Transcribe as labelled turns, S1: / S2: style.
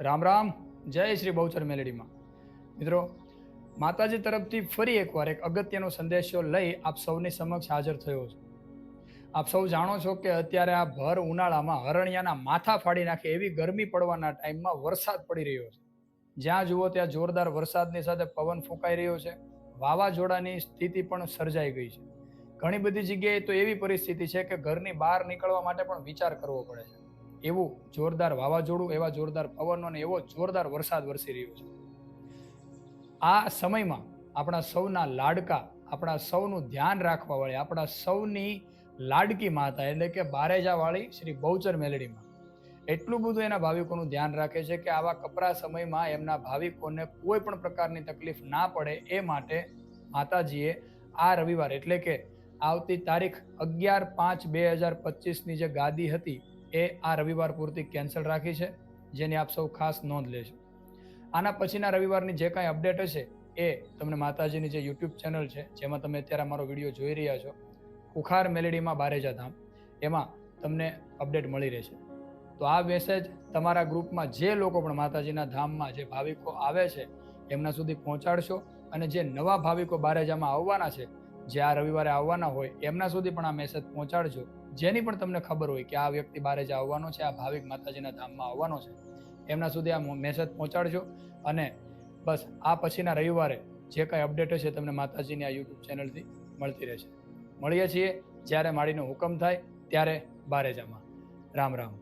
S1: રામ રામ, જય શ્રી બહુચર મેલેડીમાં. મિત્રો, માતાજી તરફથી ફરી એકવાર એક અગત્યનો સંદેશો લઈ આપ સૌની સમક્ષ હાજર થયો છું. આપ સૌ જાણો છો કે અત્યારે આ ભર ઉનાળામાં હરણિયાના માથા ફાડી નાખે એવી ગરમી પડવાના ટાઈમમાં વરસાદ પડી રહ્યો છે. જ્યાં જુઓ ત્યાં જોરદાર વરસાદની સાથે પવન ફૂંકાઈ રહ્યો છે. વાવાઝોડાની સ્થિતિ પણ સર્જાઈ ગઈ છે. ઘણી બધી જગ્યાએ તો એવી પરિસ્થિતિ છે કે ઘરની બહાર નીકળવા માટે પણ વિચાર કરવો પડે છે. એવું જોરદાર વાવાઝોડું, એવા જોરદાર પવનો અને એવો જોરદાર વરસાદ વરસી રહ્યો છે. આ સમયમાં આપણા સૌના લાડકા, આપણા સૌનું ધ્યાન રાખવા વાળી, આપણા સૌની લાડકી માતા એટલે કે બારેજાવાળી શ્રી બહુચર મેલડીમાં એટલું બધું એના ભાવિકોનું ધ્યાન રાખે છે કે આવા કપરા સમયમાં એમના ભાવિકોને કોઈ પણ પ્રકારની તકલીફ ના પડે એ માટે માતાજીએ આ રવિવાર એટલે કે આવતી તારીખ અગિયાર પાંચ બે હજાર પચીસની જે ગાદી હતી એ આ રવિવાર પૂરતી કેન્સલ રાખી છે, જેની આપ સૌ ખાસ નોંધ લેશો આના પછીના રવિવારની જે કાંઈ અપડેટ હશે, એ તમને માતાજીની જે યુટ્યુબ ચેનલ છે, જેમાં તમે અત્યારે મારો વીડિયો જોઈ રહ્યા છો, કુખાર મેલેડીમાં બારેજા ધામ, એમાં તમને અપડેટ મળી રહેશે. તો આ મેસેજ તમારા ગ્રુપમાં જે લોકો પણ માતાજીના ધામમાં જે ભાવિકો આવે છે, એમના સુધી પહોંચાડશો અને જે નવા ભાવિકો બારેજામાં આવવાના છે જે આ રવિવારે આવવાના હોય, એમના સુધી પણ આ મેસેજ પહોંચાડજો. જેની પણ તમને ખબર હોય કે આ વ્યક્તિ બારે જે આવવાનો છે, આ ભાવિક માતાજીના ધામમાં આવવાનો છે, એમના સુધી આ મેસેજ પહોંચાડજો. અને બસ, આ પછીના રવિવારે જે કાંઈ અપડેટ હશે તમને માતાજીની આ યુટ્યુબ ચેનલથી મળતી રહેશે. મળીએ છીએ જ્યારે માળીનો હુકમ થાય, ત્યારે બારેજામાં રામ રામ.